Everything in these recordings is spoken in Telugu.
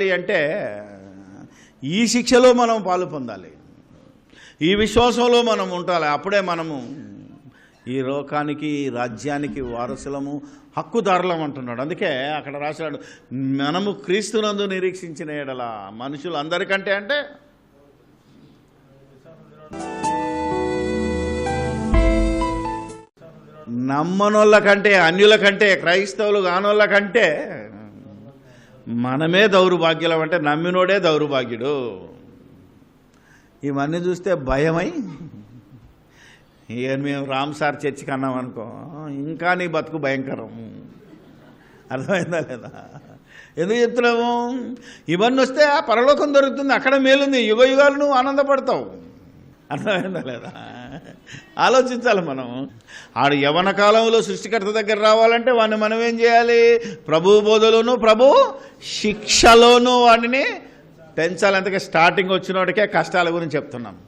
పొందాలి అంటే ఈ శిక్షలో మనం పాలు పొందాలి. ఈ విశ్వాసంలో మనం ఉండాలి. అప్పుడే మనము ఈ లోకానికి ఈ రాజ్యానికి వారసులము హక్కుదారులం అంటున్నాడు. అందుకే అక్కడ రాశాడు మనము క్రీస్తునందు నిరీక్షించిన ఎడల మనుషులు అందరికంటే అంటే నమ్మనోళ్ళ కంటే అన్యుల కంటే క్రైస్తవులు కానోళ్ళ కంటే మనమే దౌర్భాగ్యులం అంటే నమ్మినోడే దౌర్భాగ్యుడు. ఇవన్నీ చూస్తే భయమై ఇక మేము రామ్ సార్ చర్చికి అన్నాం అనుకో ఇంకా నీ బతుకు భయంకరం. అర్థమైందా లేదా? ఎందుకు చెప్తున్నాము ఇవన్నీ వస్తే ఆ పరలోకం దొరుకుతుంది అక్కడ మేలుంది యుగ యుగాలు నువ్వు ఆనందపడతావు. అర్థమైందా లేదా? ఆలోచించాలి మనం. ఆడు యవన కాలంలో సృష్టికర్త దగ్గర రావాలంటే వాడిని మనం ఏం చేయాలి? ప్రభు బోధలోను ప్రభు శిక్షలోను వాడిని పెంచాలి. అందుకే స్టార్టింగ్ వచ్చినోడికే కష్టాల గురించి చెప్తున్నాం.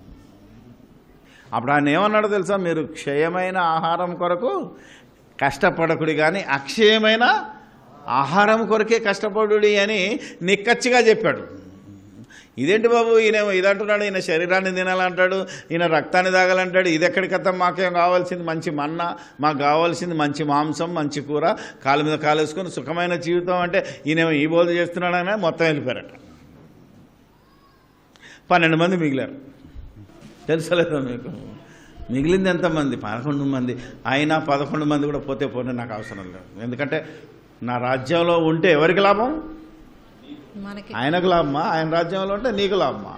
అప్పుడు ఆయన ఏమన్నాడో తెలుసా? మీరు క్షయమైన ఆహారం కొరకు కష్టపడకుడి కానీ అక్షయమైన ఆహారం కొరకే కష్టపడుడి అని నిక్కచ్చిగా చెప్పాడు. ఇదేంటి బాబు ఈయన ఇదంటున్నాడు ఈయన శరీరాన్ని తినాలంటాడు ఈయన రక్తాన్ని తాగాలంటాడు ఇది ఎక్కడికత్తా మాకేం కావాల్సింది? మంచి మన్న మాకు కావాల్సింది మంచి మాంసం మంచి కూర కాలు మీద కాలు వేసుకొని సుఖమైన జీవితం అంటే ఈయన ఈ బోధ చేస్తున్నాడనే మొత్తం వెళ్ళిపోయారట. పన్నెండు మంది మిగిలారు. తెలుసలేదా మీకు? మిగిలింది ఎంతమంది? పదకొండు మంది. అయినా పదకొండు మంది కూడా పోతే పోతే నాకు అవసరం లేదు. ఎందుకంటే నా రాజ్యంలో ఉంటే ఎవరికి లాభం? ఆయనకు లాభమా? ఆయన రాజ్యంలో ఉంటే నీకు లాభమా?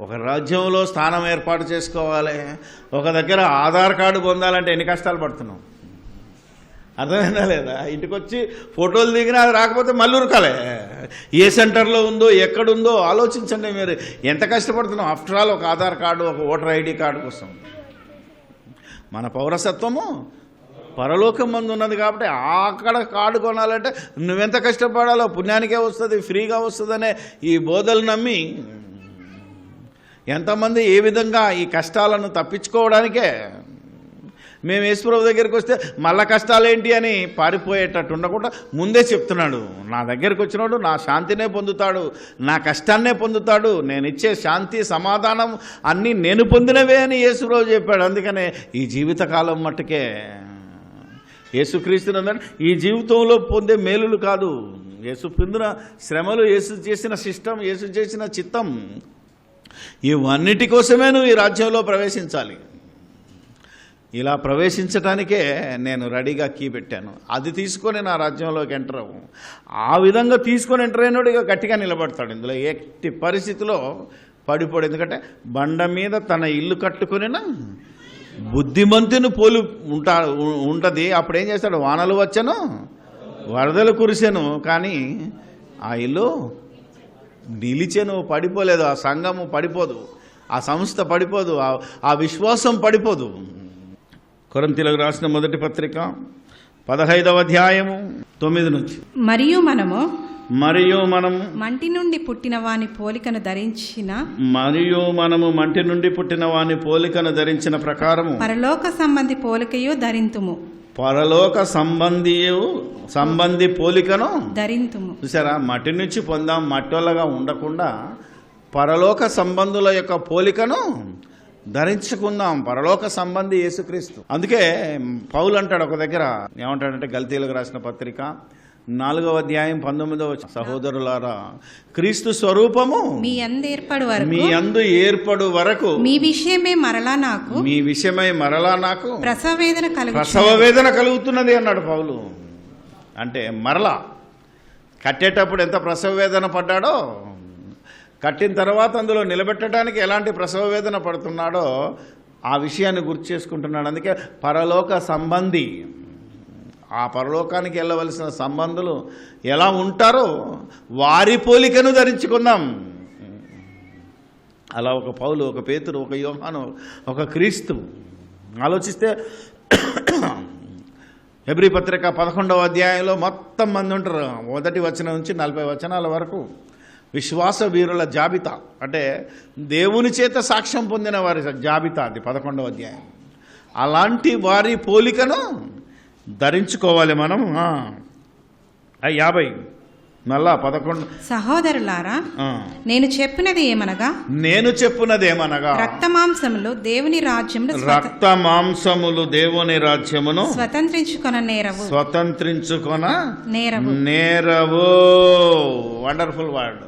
ఒక రాజ్యంలో స్థానం ఏర్పాటు చేసుకోవాలి. ఒక దగ్గర ఆధార్ కార్డు పొందాలంటే ఎన్ని కష్టాలు పడుతున్నాం అర్థమైందా లేదా? ఇంటికి వచ్చి ఫోటోలు దిగినా అది రాకపోతే మళ్ళీ ఉరకాలే. ఏ సెంటర్లో ఉందో ఎక్కడుందో ఆలోచించండి మీరు. ఎంత కష్టపడుతున్నాం ఆఫ్టర్ ఆల్ ఒక ఆధార్ కార్డు ఒక ఓటర్ ఐడి కార్డు కోసం. మన పౌరసత్వము పరలోకం మందు ఉన్నది కాబట్టి అక్కడ కాడు కొనాలంటే నువ్వెంత కష్టపడాలో పుణ్యానికే వస్తుంది ఫ్రీగా వస్తుందనే ఈ బోధలు నమ్మి ఎంతమంది ఏ విధంగా ఈ కష్టాలను తప్పించుకోవడానికే మేము యేసుప్రభు దగ్గరికి వస్తే మళ్ళా కష్టాలేంటి అని పారిపోయేటట్టు ఉండకుండా ముందే చెప్తున్నాడు. నా దగ్గరికి వచ్చినాడు నా శాంతినే పొందుతాడు నా కష్టాన్నే పొందుతాడు నేను ఇచ్చే శాంతి సమాధానం అన్నీ నేను పొందినవే అని యేసుప్రభు చెప్పాడు. అందుకనే ఈ జీవితకాలం మట్టుకే యేసుక్రీస్తునందని ఈ జీవితంలో పొందే మేలులు కాదు. యేసు పొందిన శ్రమలు యేసు చేసిన సిస్టమ్ యేసు చేసిన చిత్తం ఇవన్నిటి కోసమే నువ్వు ఈ రాజ్యంలో ప్రవేశించాలి. ఇలా ప్రవేశించడానికే నేను రెడీగా కీ పెట్టాను. అది తీసుకొని నా రాజ్యంలోకి ఎంటర్ అవ్వు. ఆ విధంగా తీసుకొని ఎంటర్ అయినోడు ఇక గట్టిగా నిలబడతాడు. ఇందులో ఎట్టి పరిస్థితిలో పడిపోడు. ఎందుకంటే బండ మీద తన ఇల్లు కట్టుకునినా బుద్ధిమంతుని పోలి ఉంటా ఉంటుంది. అప్పుడేం అప్పుడు ఏం చేస్తాడు? వానలు వచ్చను వరదలు కురిసెను. కానీ ఆ ఇల్లు నిలిచెను పడిపోలేదు. ఆ సంఘము పడిపోదు. ఆ సంస్థ పడిపోదు. ఆ- ఆ విశ్వాసం పడిపోదు. కొరంతిలకు రాసిన మొదటి పత్రిక పదహైదవ అధ్యాయము తొమ్మిది నుంచి. మరియు మనము మరియు మనము మంటి నుండి పుట్టిన వాని పోలికను ధరించిన మరియు మనము మంటి నుండి పుట్టిన వాని పోలికను ధరించిన ప్రకారము పరలోక సంబంధి పోలికయు ధరింతుము. పరలోక సంబంధియు సంబంధి పోలికను ధరింతుము. చూసారా? మట్టి నుంచి పొందాం మట్టోళ్ళగా ఉండకుండా పరలోక సంబంధుల యొక్క పోలికను ధరించుకుందాం. పరలోక సంబంధి యేసుక్రీస్తు. అందుకే పౌలు అంటాడు ఒక దగ్గర ఏమంటాడంటే గల్తీలకు రాసిన పత్రిక నాలుగవ అధ్యాయం పంతొమ్మిదవ. సహోదరులారా క్రీస్తు స్వరూపము మీ అందేర్పడు మీ వరకు అందు ఏర్పడు వరకు మీ విషయమే మరలా నాకు మీ విషయమై మరలా నాకు ప్రసవ వేదన కలుగు ప్రసవ వేదన కలుగుతున్నది అన్నాడు పౌలు. అంటే మరలా కట్టేటప్పుడు ఎంత ప్రసవ వేదన పడ్డాడో కట్టిన తర్వాత అందులో నిలబెట్టడానికి ఎలాంటి ప్రసవ వేదన పడుతున్నాడో ఆ విషయాన్ని గుర్తు చేసుకుంటున్నాడు. అందుకే పరలోక సంబంధి ఆ పరలోకానికి వెళ్ళవలసిన సంబంధులు ఎలా ఉంటారో వారి పోలికను ధరించుకుందాం. అలా ఒక పౌలు ఒక పేతురు ఒక యోహాను ఒక క్రీస్తు. ఆలోచిస్తే ఎబ్రి పత్రిక పదకొండవ అధ్యాయంలో మొత్తం మంది ఉంటారు. మొదటి వచనం నుంచి నలభై వచనాల వరకు విశ్వాస వీరుల జాబితా. అంటే దేవుని చేత సాక్ష్యం పొందిన వారి జాబితా అది పదకొండవ అధ్యాయం. అలాంటి వారి పోలికను ధరించుకోవాలి మనం యాభై. మళ్ళా పదకొండు. సహోదరులారా. నేను చెప్పినది ఏమనగా? నేను చెప్పున్నదేమనగా రక్తమాంసములు దేవుని రాజ్యమును స్వత- రక్త మాంసములు దేవుని రాజ్యమును స్వతంత్రించుకొన నేరవు. స్వతంత్రించుకొన నేరవు. నేరవు. వండర్ఫుల్ వర్డ్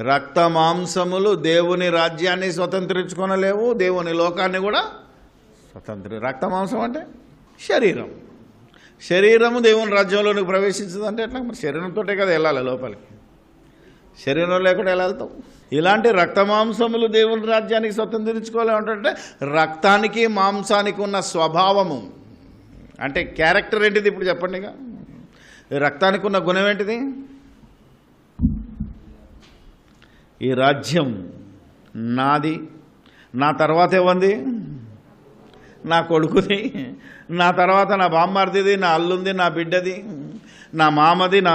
రక్త మాంసములు దేవుని రాజ్యాన్ని స్వతంత్రించుకొనలేవు దేవుని లోకాన్ని కూడా స్వతంత్ర రక్త మాంసం అంటే? శరీరం. శరీరము దేవుని రాజ్యంలోనికి ప్రవేశించదంటే ఎట్లా? మరి శరీరంతోటే కదా వెళ్ళాలి లోపలికి. శరీరం లేకుండా ఎలా ఇలాంటి రక్త మాంసములు దేవుని రాజ్యానికి స్వతంత్రించుకోవాలంటే రక్తానికి మాంసానికి ఉన్న స్వభావము. అంటే క్యారెక్టర్ ఏంటిది ఇప్పుడు చెప్పండి ఇక? రక్తానికి ఉన్న గుణం ఏంటిది? ఈ రాజ్యం నాది. నా తర్వాత ఏముంది నా కొడుకుది నా తర్వాత నా బామ్మార్దిది నా అల్లుంది నా బిడ్డది నా మామది నా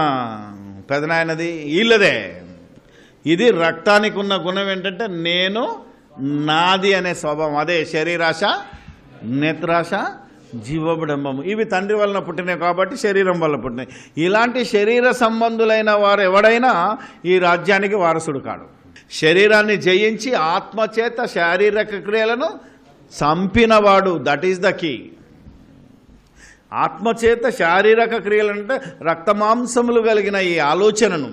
పెదనాయనది వీళ్ళదే ఇది రక్తానికి ఉన్న గుణం ఏంటంటే నేను నాది అనే స్వభావం. అదే శరీరాశ నేత్రాశ జీవబిడంబము ఇవి తండ్రి వలన పుట్టినాయి కాబట్టి శరీరం వల్ల పుట్టినాయి ఇలాంటి శరీర సంబంధులైన వారు ఎవడైనా ఈ రాజ్యానికి వారసుడు కాడు. శరీరాన్ని జయించి ఆత్మచేత శారీరక క్రియలను చంపినవాడు దట్ ఈస్ ద కీ ఆత్మచేత శారీరక క్రియలంటే రక్తమాంసములు కలిగిన ఈ ఆలోచనను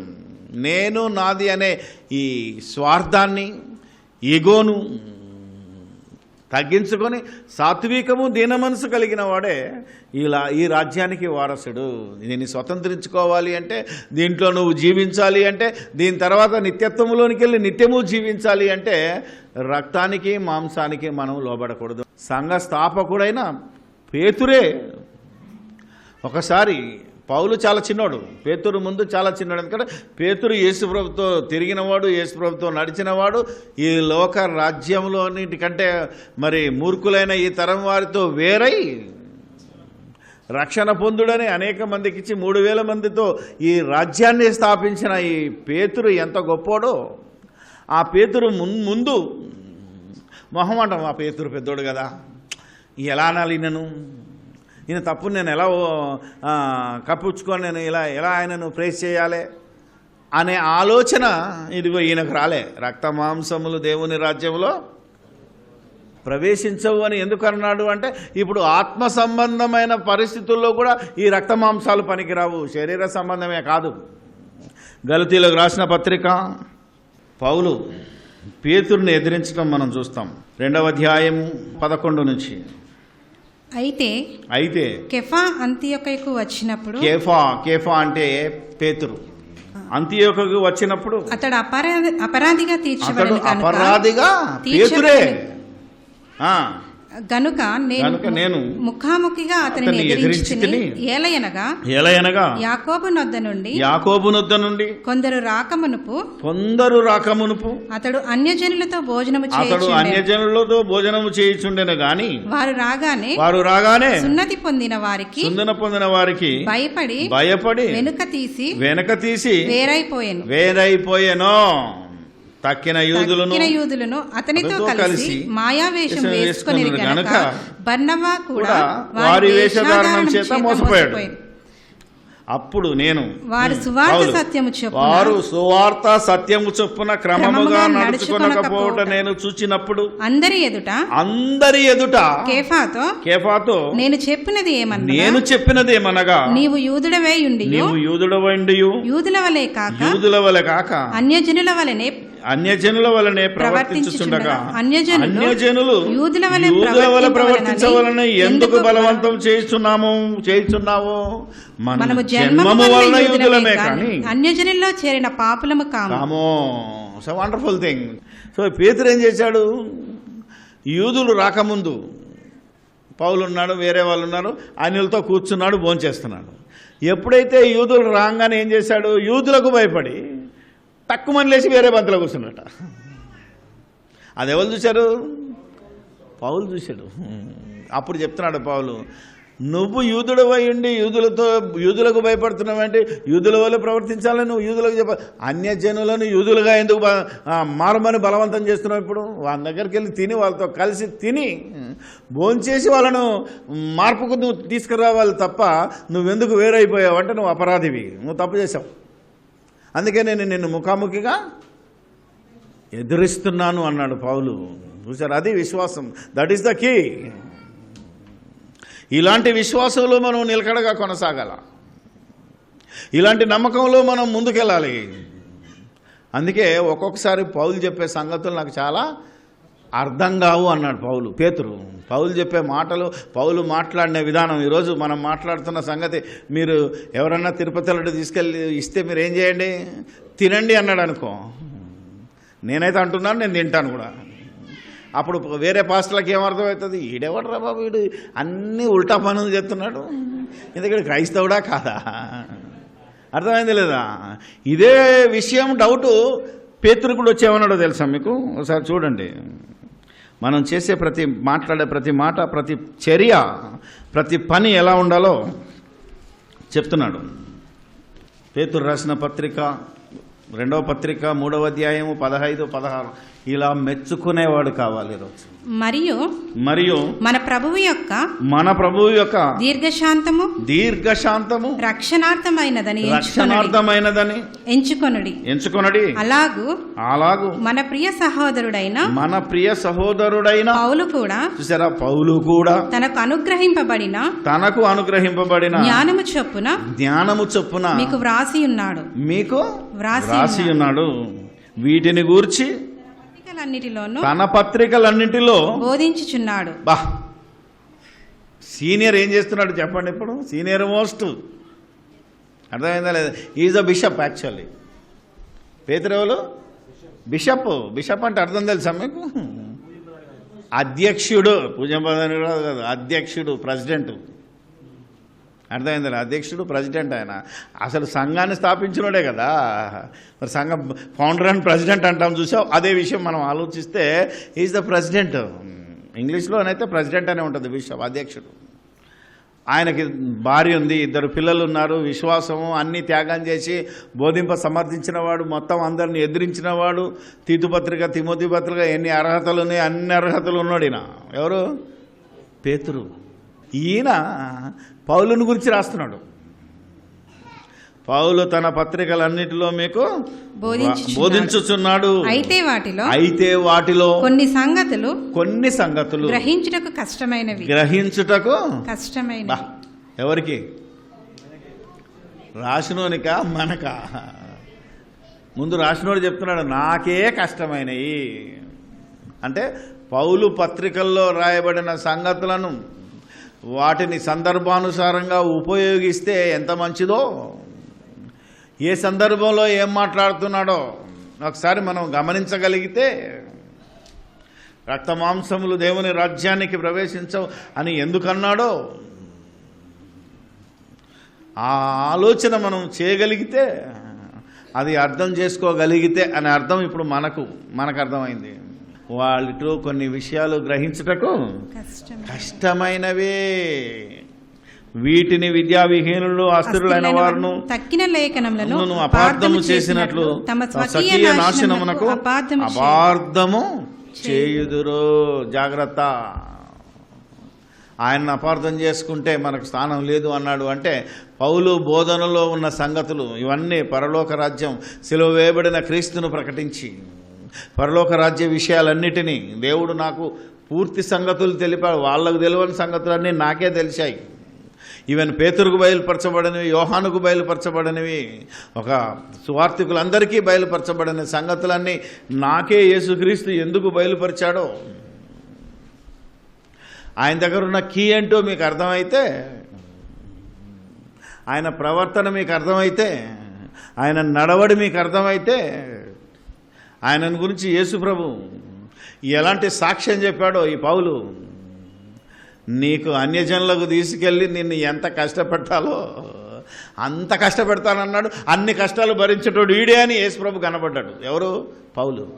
నేను నాది అనే ఈ స్వార్థాన్ని ఈగోను తగ్గించుకొని సాత్వికము దీన మనసు కలిగిన వాడే ఇలా ఈ రాజ్యానికి వారసుడు. దీన్ని స్వతంత్రించుకోవాలి అంటే దీంట్లో నువ్వు జీవించాలి అంటే దీని తర్వాత నిత్యత్వంలోనికి వెళ్ళి నిత్యము జీవించాలి అంటే రక్తానికి మాంసానికి మనం లోబడకూడదు. సంఘ స్థాపకుడైన పేతురే ఒకసారి పౌలు చాలా చిన్నోడు. పేతురు ముందు చాలా చిన్నోడు. ఎందుకంటే పేతురు యేసుప్రభుతో తిరిగినవాడు యేసుప్రభుతో నడిచినవాడు ఈ లోక రాజ్యంలోనిటికంటే మరి మూర్ఖులైన ఈ తరం వారితో వేరై రక్షణ పొందుడని అనేక మందికి ఇచ్చి మూడు వేల మందితో ఈ రాజ్యాన్ని స్థాపించిన ఈ పేతురు ఎంత గొప్పోడో. ఆ పేతురు ముందు మొహమాటం ఆ పేతురు పెద్దోడు కదా ఎలా అనాలి నేను? ఈయన తప్పు నేను ఎలా కప్పించుకొని నేను ఇలా ఎలా ఆయనను ప్రేస్ చేయాలి అనే ఆలోచన ఇదిగో ఈయనకు రాలే. రక్త మాంసములు దేవుని రాజ్యంలో ప్రవేశించవు అని ఎందుకు అన్నాడు అంటే ఇప్పుడు ఆత్మ సంబంధమైన పరిస్థితుల్లో కూడా ఈ రక్త మాంసాలు పనికిరావు. శరీర సంబంధమే కాదు. గలతీలకు రాసిన పత్రిక పౌలు పేతుర్ని ఎదిరించడం మనం చూస్తాం. రెండవ అధ్యాయము పదకొండు నుంచి. అయితే అయితే కెఫా అంత్యొకకు వచ్చినప్పుడు కేఫా కేఫా అంటే పేతురు. అంత్యోకకు వచ్చినప్పుడు అతడు అపరాధి అపరాధిగా కనుక అపరాధిగా పేతురే. గనుక నేను నేను ముఖాముఖిగా అతనిని అతన్ని ఎదిరించి ఎదిరించితిని. ఏలయనగా ఎలయనగా యాకోబు నొద్ద నుండి యాకోబునొద్ద నుండి కొందరు రాకమునుపు కొందరు రాకమునుపు అతడు అన్యజనులతో భోజనము అతడు. అన్యజనులతో భోజనము చేయుచుండెను గాని వారు రాగానే వారు రాగానే సున్నతి పొందిన వారికి సుందన పొందిన వారికి భయపడి భయపడి వెనుక తీసి వెనక తీసి వేరైపోయాను వేరైపోయెనో తక్కిన యూదులను యూదులను అతనితో కలిసి మాయావేషం వేషం వేసుకొని గనక బర్నబా కూడా వారి వేషధారణం చేత మోసపోయాడు. అప్పుడు నేను వారు సువార్త సత్యము చొప్పున వారు సువార్త సత్యము చొప్పున క్రమముగా నడుచుకొనకపోవట నేను చూచినప్పుడు అందరి ఎదుట అందరి ఎదుట కేఫాతో కేఫాతో నేను చెప్పినది ఏమన్నా నేను చెప్పినదేమనగా నీవు యూదుడవై ఉండి నీవు యూదుడవండియు యూదుల వలె కాక యూదుల వల కాక అన్యజనుల వలనే అన్యజనుల వలనే ప్రవర్తించుచుండగా అన్యజనులు యూదుల వలె యూదుల వల ప్రవర్తింపవలనని ప్రవర్తించవలని ఎందుకు బలవంతం చేస్తున్నాము చేస్తున్నాము మనము జన్మము వలన యూదులమే కానీ అన్యజనుల్లో చేరిన పాపులము కాము. సో వండర్ఫుల్ థింగ్ సో పేతురు ఏం చేశాడు? యూదులు రాకముందు పౌలు ఉన్నాడు వేరే వాళ్ళు ఉన్నారు అన్యులతో కూర్చున్నాడు భోంచేస్తున్నాడు. ఎప్పుడైతే యూదులు రాగానే ఏం చేశాడు? యూదులకు భయపడి తక్కువ లేచి వేరే బంతిలో కూర్చున్నట అది ఎవరు చూశారు? పౌలు చూశాడు. అప్పుడు చెప్తున్నాడు పౌలు నువ్వు యూదుడు ఉండి యూదులతో యూదులకు భయపడుతున్నావంటే యూదుల వల్ల ప్రవర్తించాలని నువ్వు యూదులకు చెప్ప అన్యజనులను యూదులుగా ఎందుకు మారమని బలవంతం చేస్తున్నావు ఇప్పుడు? వాళ్ళ దగ్గరికి వెళ్ళి తిని వాళ్ళతో కలిసి తిని భోంచేసి వాళ్ళను మార్పుకు నువ్వు తీసుకురావాలి తప్ప నువ్వెందుకు వేరైపోయావు? అంటే నువ్వు అపరాధివి. నువ్వు తప్పు చేసావు అందుకే నేను నిన్ను ముఖాముఖిగా ఎదురిస్తున్నాను అన్నాడు పౌలు. చూసారు అది విశ్వాసం. దట్ ఈస్ ద కీ ఇలాంటి విశ్వాసంలో మనం నిలకడగా కొనసాగాల. ఇలాంటి నమ్మకంలో మనం ముందుకెళ్ళాలి. అందుకే ఒక్కొక్కసారి పౌలు చెప్పే సంగతులు నాకు చాలా అర్థం కావు అన్నాడు పౌలు. పేతురు పౌలు చెప్పే మాటలు పౌలు మాట్లాడిన విధానం ఈరోజు మనం మాట్లాడుతున్న సంగతి మీరు ఎవరన్నా తిరుపతి తీసుకెళ్ళి ఇస్తే మీరు ఏం చేయండి? తినండి అన్నాడు అనుకో. నేనైతే అంటున్నాను నేను తింటాను కూడా. అప్పుడు వేరే పాస్టర్లకు ఏమర్థమవుతుంది ఈడెవడరా బాబు వీడు? అన్నీ ఉల్టా పనులు చేస్తున్నాడు. ఎందుకంటే క్రైస్తవుడా కాదా? అర్థమైంది లేదా? ఇదే విషయం డౌటు. పేతురు కూడా వచ్చేమన్నాడో తెలుసా మీకు? ఒకసారి చూడండి. మనం చేసే ప్రతి మాట్లాడే ప్రతి మాట ప్రతి చర్య ప్రతి పని ఎలా ఉండాలో చెప్తున్నాడు. పేతురు రాసిన పత్రిక రెండవ పత్రిక మూడవ అధ్యాయము పదహైదు పదహారు. ఇలా మెచ్చుకునేవాడు కావాలి ఈరోజు. మరియు మరియు మన ప్రభువు యొక్క మన ప్రభువు యొక్క దీర్ఘశాంతము దీర్ఘశాంతము రక్షణార్థమైనదని రక్షణార్థమైనదని ఎంచుకొనుడి. ఎంచుకొనడి. అలాగు అలాగు మన ప్రియ సహోదరుడైన మన ప్రియ సహోదరుడైన పౌలు కూడా చూసారా? పౌలు కూడా తనకు అనుగ్రహింపబడిన తనకు అనుగ్రహింపబడిన జ్ఞానము చొప్పున జ్ఞానము చొప్పున మీకు వ్రాసి ఉన్నాడు. మీకు వ్రాసి రాసి ఉన్నాడు. వీటిని గూర్చి పత్రికలన్నిటిలోనూ తన పత్రికలన్నింటిలో బోధించుచున్నాడు. బా. సీనియర్ ఏం చేస్తున్నాడు చెప్పండి ఇప్పుడు? Senior most. అర్థమైందా లేదా? ఈజ్ అ బిషప్ యాక్చువల్లీ పేతురేవులు బిషప్ బిషప్ అంటే అర్థం తెలుసా మీకు? అధ్యక్షుడు. పూజ కాదు. అధ్యక్షుడు ప్రెసిడెంట్ అర్థమైందా అధ్యక్షుడు ప్రెసిడెంట్ ఆయన. అసలు సంఘాన్ని స్థాపించినోడే కదా. మరి సంఘం ఫౌండర్ అండ్ ప్రెసిడెంట్ అంటాం చూసావు? అదే విషయం మనం ఆలోచిస్తే ఈజ్ ద ప్రెసిడెంట్ ఇంగ్లీష్లోనైతే ప్రెసిడెంట్ అనే ఉంటుంది బిషప్ అధ్యక్షుడు. ఆయనకి భార్య ఉంది ఇద్దరు పిల్లలు ఉన్నారు విశ్వాసము అన్ని త్యాగం చేసి బోధింప సమర్థించిన వాడు మొత్తం అందరిని ఎదిరించిన వాడు తీతుపత్రిక తిమోతి పత్రిక ఎన్ని అర్హతలు ఉన్నాయి అన్ని అర్హతలు ఉన్నాడు ఈయన. ఎవరు? పేతురు. ఈయన పౌలుని గురించి రాస్తున్నాడు. పౌలు తన పత్రికలన్నిటిలో మీకు బోధించుచున్నాడు. అయితే వాటిలో అయితే వాటిలో కొన్ని సంగతులు కొన్ని సంగతులు గ్రహించుటకు కష్టమైనవి. గ్రహించుటకు బా, కష్టమైనవి ఎవరికి? రాసినోనిక మనక. ముందు రాసినోడు చెప్తున్నాడు నాకే కష్టమైనవి అంటే పౌలు పత్రికల్లో రాయబడిన సంగతులను వాటిని సందర్భానుసారంగా ఉపయోగిస్తే ఎంత మంచిదో? ఏ సందర్భంలో ఏం మాట్లాడుతున్నాడో ఒకసారి మనం గమనించగలిగితే రక్తమాంసములు దేవుని రాజ్యానికి ప్రవేశించవు అని ఎందుకన్నాడో? ఆ ఆలోచన మనం చేయగలిగితే అది అర్థం చేసుకోగలిగితే అనే అర్థం ఇప్పుడు మనకు మనకు అర్థమైంది. వాళ్ళిట్లో కొన్ని విషయాలు గ్రహించుటకు కష్టం కష్టమైనవే. వీటిని విద్యా విహీనులు అస్థిరులైన వారును తక్కిన లేఖనములను అపార్థము చేసినట్లు స్వకీయ నాశనమునకు అపార్థము చేయుదురు. జాగ్రత్త. ఆయన్ని అపార్థం చేసుకుంటే మనకు స్థానం లేదు అన్నాడు అంటే పౌలు బోధనలో ఉన్న సంగతులు ఇవన్నీ పరలోక రాజ్యం సిలువ వేయబడిన క్రీస్తును ప్రకటించి పరలోక రాజ్య విషయాలన్నిటినీ దేవుడు నాకు పూర్తి సంగతులు తెలిపాడు వాళ్ళకు తెలియని సంగతులన్నీ నాకే తెలిసాయి ఈవెన్ పేతురుకు బయలుపరచబడినవి యోహానుకు బయలుపరచబడినవి ఒక సువార్థికులందరికీ బయలుపరచబడిన సంగతులన్నీ నాకే యేసుక్రీస్తు ఎందుకు బయలుపరిచాడో. ఆయన దగ్గర ఉన్న కీ ఏంటో మీకు అర్థమైతే ఆయన ప్రవర్తన మీకు అర్థమైతే ఆయన నడవడి మీకు అర్థమైతే ఆయనను గురించి యేసు ప్రభు ఎలాంటి సాక్ష్యం చెప్పాడో ఈ పౌలు? నీకు అన్యజనులకు తీసుకెళ్ళి నిన్ను ఎంత కష్టపెట్టాలో అంత కష్టపెడతానన్నాడు. అన్ని కష్టాలు భరించేటోడు ఈడే అని యేసుప్రభు కనబడ్డాడు. ఎవరు? పౌలు.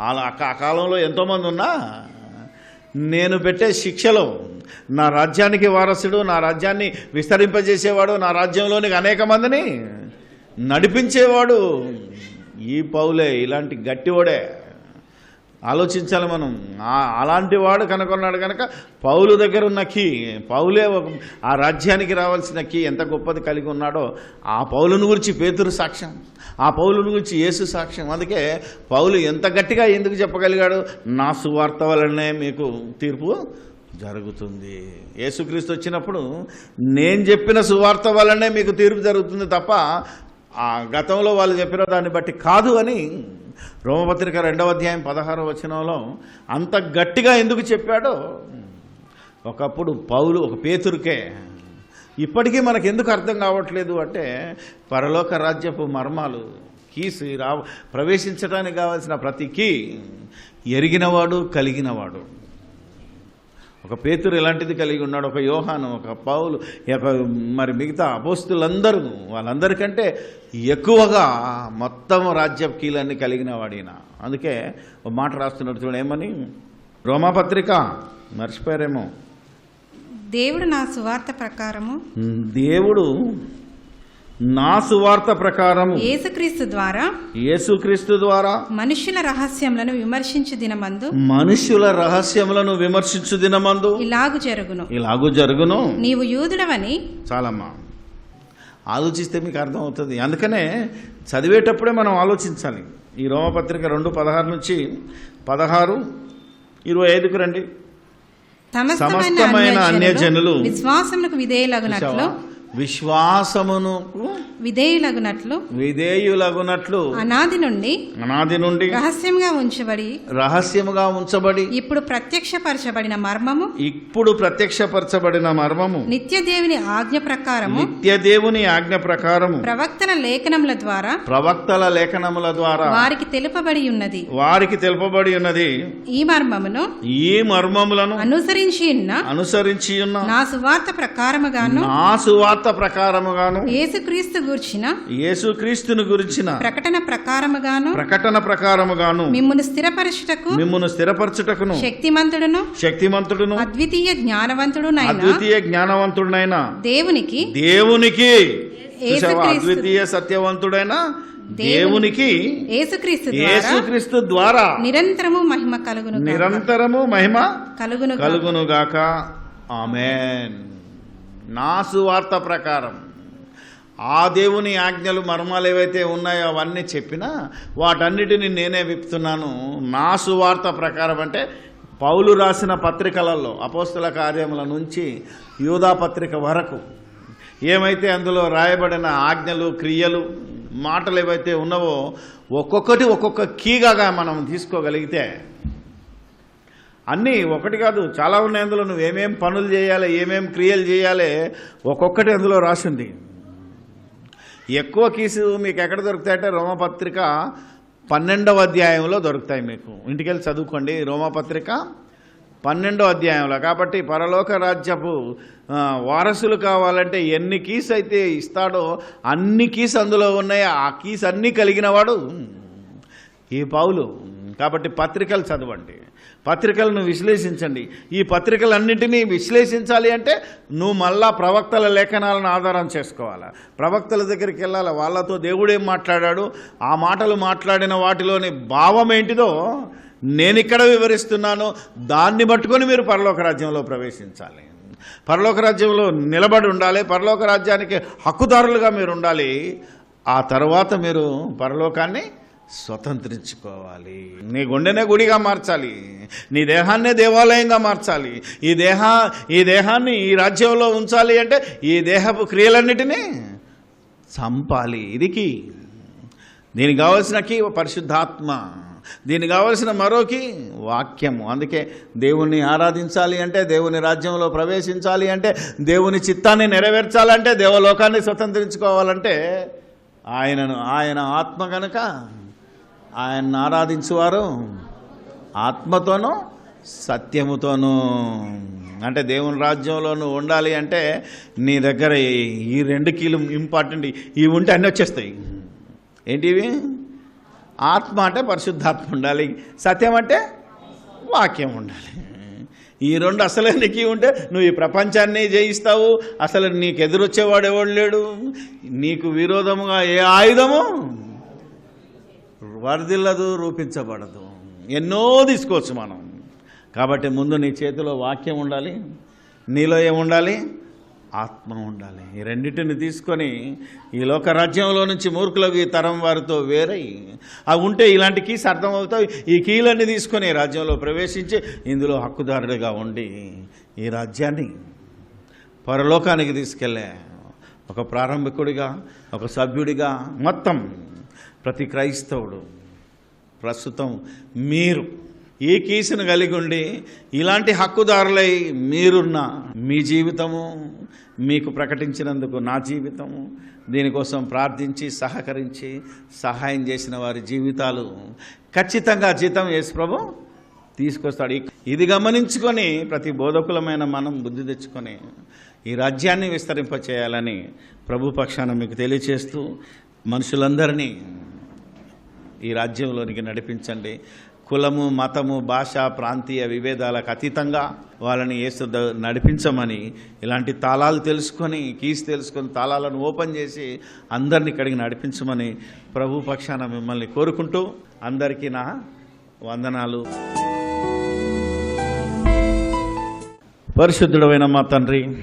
అలా ఆ కాలంలో ఎంతోమంది ఉన్నా నేను పెట్టే శిక్షలో నా రాజ్యానికి వారసుడు నా రాజ్యాన్ని విస్తరింపజేసేవాడు నా రాజ్యంలోనికి అనేక మందిని నడిపించేవాడు ఈ పౌలే ఇలాంటి గట్టివాడే. ఆలోచించాలి మనం. అలాంటి వాడు కనుగొన్నాడు కనుక పౌలు దగ్గర ఉన్న కీ పౌలే ఆ రాజ్యానికి రావాల్సిన కీ ఎంత గొప్పది కలిగి ఉన్నాడో ఆ పౌలుని గురించి పేతురు సాక్ష్యం ఆ పౌలుని గురించి యేసు సాక్ష్యం. అందుకే పౌలు ఎంత గట్టిగా ఎందుకు చెప్పగలిగాడు? నా సువార్త వలనే మీకు తీర్పు జరుగుతుంది. యేసుక్రీస్తు వచ్చినప్పుడు నేను చెప్పిన సువార్త వల్లనే మీకు తీర్పు జరుగుతుంది తప్ప ఆ గతంలో వాళ్ళు చెప్పిన దాన్ని బట్టి కాదు అని రోమపత్రిక రెండవ అధ్యాయం పదహారవ వచనంలో అంత గట్టిగా ఎందుకు చెప్పాడో? ఒకప్పుడు పౌలు ఒక పేతురికే ఇప్పటికీ మనకు ఎందుకు అర్థం కావట్లేదు అంటే పరలోక రాజ్యపు మర్మాలు కీస్ రా ప్రవేశించడానికి కావాల్సిన ప్రతి కీ ఎరిగినవాడు కలిగినవాడు. ఒక పేతురు ఎలాంటిది కలిగి ఉన్నాడు ఒక యోహాను ఒక పౌలు మరి మిగతా అపోస్తులందరూ వాళ్ళందరికంటే ఎక్కువగా మొత్తం రాజ్య కీలన్నీ కలిగిన వాడిన అందుకే ఒక మాట రాస్తున్నాడు చూడండి ఏమని? రోమాపత్రిక మర్చిపోయారేమో. దేవుడు నా సువార్త ప్రకారము దేవుడు నా సువార్త ప్రకారం యేసుక్రీస్తు ద్వారా యేసుక్రీస్తు ద్వారా మనుష్యుల రహస్యములను విమర్శించు దినమందు మనుష్యుల రహస్యములను విమర్శించు దినమందు ఇలాగు జరుగును. ఇలాగూ జరుగును. నీవు యూదుడవని చాలమ్మా. ఆలోచిస్తే మీకు అర్థమవుతుంది. అందుకనే చదివేటప్పుడే మనం ఆలోచించాలి. ఈ రోమపత్రిక రెండు పదహారు నుంచి పదహారు ఇరవై ఐదుకు రండి. సమస్తమైన అన్యజనులు విశ్వాసములకు విధేయులగునట్లు విశ్వాసమును విధేయులగునట్లు విధేయులగునట్లు అనాది నుండి అనాది నుండి రహస్యంగా ఉంచబడి రహస్యముగా ఉంచబడి ఇప్పుడు ప్రత్యక్షపరచబడిన మర్మము ఇప్పుడు ప్రత్యక్షపరచబడిన మర్మము నిత్య దేవుని ఆజ్ఞ ప్రకారము నిత్య దేవుని ఆజ్ఞ ప్రకారము ప్రవక్తల లేఖనముల ద్వారా ప్రవక్తల లేఖనముల ద్వారా వారికి తెలుపబడి ఉన్నది. వారికి తెలుపబడి ఉన్నది. ఈ మర్మమును ఈ మర్మములను అనుసరించి ఉన్న అనుసరించి ఉన్న నా సువార్త ప్రకారముగాను నా సువార్త ప్రకారముగాను యేసుక్రీస్తు గూర్చిన యేసుక్రీస్తుని గురించిన ప్రకటన ప్రకారముగాను ప్రకటన ప్రకారముగాను మిమ్మును స్థిరపరచుటకు మిమ్మును స్థిరపరచుటకును శక్తిమంతుడును శక్తిమంతుడును అద్వితీయ జ్ఞానవంతుడునైన అద్వితీయ జ్ఞానవంతుడైన దేవునికి దేవునికి అద్వితీయ సత్యవంతుడైన దేవునికి యేసుక్రీస్తు ద్వారా యేసుక్రీస్తు ద్వారా నిరంతరము మహిమ కలుగును గాక. నిరంతరము మహిమ కలుగును గాక. కలుగునుగాక ఆమెన్ నా సువార్త ప్రకారం ఆ దేవుని ఆజ్ఞలు మర్మాలు ఏవైతే ఉన్నాయో అవన్నీ చెప్పినా వాటన్నిటిని నేనే విప్తున్నాను నా సువార్త ప్రకారం అంటే పౌలు రాసిన పత్రికలలో అపోస్తుల కార్యముల నుంచి యూదా పత్రిక వరకు ఏమైతే అందులో రాయబడిన ఆజ్ఞలు క్రియలు మాటలు ఏవైతే ఉన్నావో ఒక్కొక్కటి ఒక్కొక్క కీగా మనం తీసుకోగలిగితే అన్నీ ఒకటి కాదు చాలా ఉన్నాయి అందులో. నువ్వు ఏమేం పనులు చేయాలి ఏమేం క్రియలు చేయాలి ఒక్కొక్కటి అందులో రాసింది. ఎక్కువ కీసు మీకు ఎక్కడ దొరుకుతాయంటే రోమపత్రిక పన్నెండవ అధ్యాయంలో దొరుకుతాయి మీకు. ఇంటికెళ్ళి చదువుకోండి. రోమపత్రిక పన్నెండో అధ్యాయంలో. కాబట్టి పరలోక రాజ్యపు వారసులు కావాలంటే ఎన్ని కీస్ అయితే ఇస్తాడో అన్ని కీస్ అందులో ఉన్నాయి. ఆ కీస్ అన్నీ కలిగినవాడు ఈ పౌలు కాబట్టి పత్రికలు చదవండి. పత్రికలను విశ్లేషించండి. ఈ పత్రికలన్నింటినీ విశ్లేషించాలి అంటే నువ్వు మళ్ళా ప్రవక్తల లేఖనాలను ఆధారం చేసుకోవాలా? ప్రవక్తల దగ్గరికి వెళ్ళాలి? వాళ్ళతో దేవుడేం మాట్లాడాడు? ఆ మాటలు మాట్లాడిన వాటిలోని భావం ఏంటిదో నేను ఇక్కడ వివరిస్తున్నాను. దాన్ని పట్టుకొని మీరు పరలోక రాజ్యంలో ప్రవేశించాలి. పరలోక రాజ్యంలో నిలబడి ఉండాలి. పరలోక రాజ్యానికి హక్కుదారులుగా మీరు ఉండాలి. ఆ తర్వాత మీరు పరలోకాన్ని స్వతంత్రించుకోవాలి. నీ గుండెనే గుడిగా మార్చాలి. నీ దేహాన్నే దేవాలయంగా మార్చాలి. ఈ దేహ ఈ దేహాన్ని ఈ రాజ్యంలో ఉంచాలి అంటే ఈ దేహపు క్రియలన్నిటినీ చంపాలి. ఇదికి. దీనికి కావలసినకి పరిశుద్ధాత్మ. దీనికి కావలసిన మరోకి వాక్యము. అందుకే దేవుణ్ణి ఆరాధించాలి అంటే దేవుని రాజ్యంలో ప్రవేశించాలి అంటే దేవుని చిత్తాన్ని నెరవేర్చాలంటే దేవలోకాన్ని స్వతంత్రించుకోవాలంటే ఆయనను ఆయన ఆత్మ కనుక ఆయన్ని ఆరాధించువారు ఆత్మతోనూ సత్యముతోనూ. అంటే దేవుని రాజ్యంలో నువ్వు ఉండాలి అంటే నీ దగ్గర ఈ- ఈ రెండు కీలు ఇంపార్టెంట్ ఇవి ఉంటే అన్నీ వచ్చేస్తాయి. ఏంటివి ఆత్మ అంటే పరిశుద్ధాత్మ ఉండాలి. సత్యం అంటే వాక్యం ఉండాలి. ఈ రెండు అసలే నీకు ఉంటే నువ్వు ఈ ప్రపంచాన్ని జయిస్తావు. అసలు నీకు ఎదురొచ్చేవాడు ఎవడు లేడు? నీకు విరోధముగా ఏ ఆయుధము? వర్ధిల్లదు రూపించబడదు. ఎన్నో తీసుకోవచ్చు మనం. కాబట్టి ముందు నీ చేతిలో వాక్యం ఉండాలి నీలో ఏముండాలి ఆత్మ ఉండాలి. ఈ రెండింటిని తీసుకొని ఈ లోక రాజ్యంలో నుంచి మూర్ఖులకు ఈ తరం వారితో వేరై అవి ఉంటే ఇలాంటి కీస్ అర్థమవుతాయి. ఈ కీలన్నీ తీసుకొని ఈ రాజ్యంలో ప్రవేశించి ఇందులో హక్కుదారుడిగా ఉండి ఈ రాజ్యాన్ని పరలోకానికి తీసుకెళ్ళే ఒక ప్రారంభికుడిగా ఒక సభ్యుడిగా మొత్తం ప్రతి క్రైస్తవుడు ప్రస్తుతం మీరు ఈ కీసును కలిగి ఉండి ఇలాంటి హక్కుదారులై మీరున్న మీ జీవితము మీకు ప్రకటించినందుకు నా జీవితము దీనికోసం ప్రార్థించి సహకరించి సహాయం చేసిన వారి జీవితాలు ఖచ్చితంగా జీతం యేసు ప్రభు తీసుకొస్తాడు. ఇది గమనించుకొని ప్రతి బోధకులమైన మనం బుద్ధి తెచ్చుకొని ఈ రాజ్యాన్ని విస్తరింపచేయాలని ప్రభు పక్షాన మీకు తెలియచేస్తూ మనుషులందరినీ ఈ రాజ్యంలోనికి నడిపించండి. కులము మతము భాష ప్రాంతీయ విభేదాలకు అతీతంగా వాళ్ళని ఏసు నడిపించమని ఇలాంటి తాళాలు తెలుసుకొని కీస్ తెలుసుకొని తాళాలను ఓపెన్ చేసి అందరిని ఇక్కడికి నడిపించమని ప్రభు పక్షాన మిమ్మల్ని కోరుకుంటూ అందరికీ నా వందనాలు. పరిశుద్ధుడమైన మా తండ్రి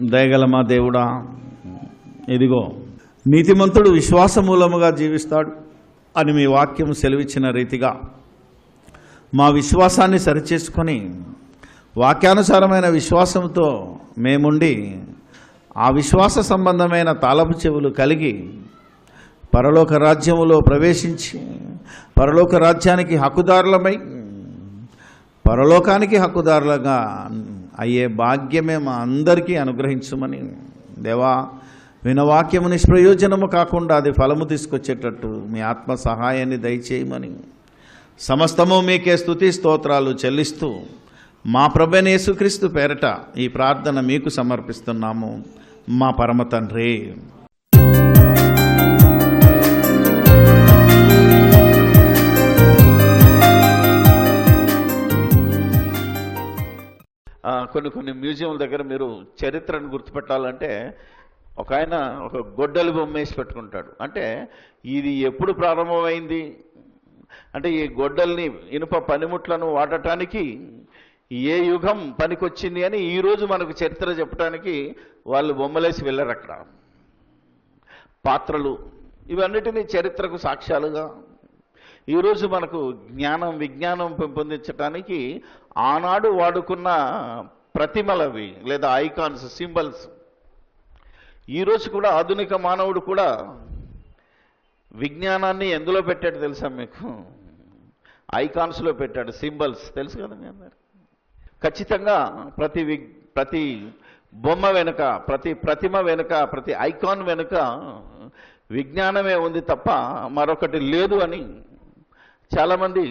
దయగల మా దేవుడా ఇదిగో నీతిమంతుడు విశ్వాసమూలముగా జీవిస్తాడు. అని మీ వాక్యం సెలవిచ్చిన రీతిగా మా విశ్వాసాన్ని సరిచేసుకొని వాక్యానుసారమైన విశ్వాసంతో మేముండి ఆ విశ్వాస సంబంధమైన తాళపు చెవులు కలిగి పరలోక రాజ్యములో ప్రవేశించి పరలోక రాజ్యానికి హక్కుదారులమై పరలోకానికి హక్కుదారులుగా అయ్యే భాగ్యమే మా అందరికీ అనుగ్రహించమని దేవా వినవాక్యము నిష్ప్రయోజనము కాకుండా అది ఫలము తీసుకొచ్చేటట్టు మీ ఆత్మ సహాయాన్ని దయచేయమని సమస్తము మీకే స్థుతి స్తోత్రాలు చెల్లిస్తూ మా ప్రభనేసుక్రీస్తు పేరట ఈ ప్రార్థన మీకు సమర్పిస్తున్నాము. మా పరమ తండ్రి. కొన్ని కొన్ని మ్యూజియంల దగ్గర మీరు చరిత్రను గుర్తుపెట్టాలంటే ఒక ఆయన ఒక గొడ్డలి బొమ్మ వేసి పెట్టుకుంటాడు. అంటే ఇది ఎప్పుడు ప్రారంభమైంది? అంటే ఈ గొడ్డల్ని ఇనుప పనిముట్లను వాడటానికి ఏ యుగం పనికొచ్చింది అని ఈరోజు మనకు చరిత్ర చెప్పడానికి వాళ్ళు బొమ్మలేసి వెళ్ళారు అక్కడ. పాత్రలు ఇవన్నిటినీ చరిత్రకు సాక్ష్యాలుగా. ఈరోజు మనకు జ్ఞానం విజ్ఞానం పెంపొందించడానికి ఆనాడు వాడుకున్న ప్రతిమలవి లేదా ఐకాన్స్ సింబల్స్ ఈరోజు కూడా ఆధునిక మానవుడు కూడా విజ్ఞానాన్ని ఎందులో పెట్టాడు తెలుసా మీకు? ఐకాన్స్లో పెట్టాడు సింబల్స్. తెలుసు కదా మీ అందరు ఖచ్చితంగా ప్రతి వి ప్రతి బొమ్మ వెనుక ప్రతి ప్రతిమ వెనుక ప్రతి ఐకాన్ వెనుక విజ్ఞానమే ఉంది తప్ప మరొకటి లేదు అని చాలామంది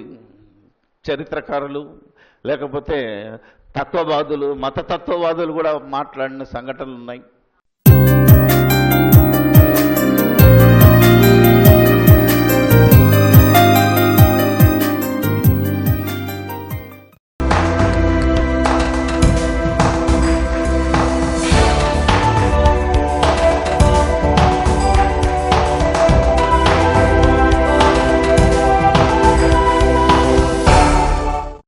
చరిత్రకారులు లేకపోతే తత్వవాదులు మత తత్వవాదులు కూడా మాట్లాడిన సంఘటనలు ఉన్నాయి.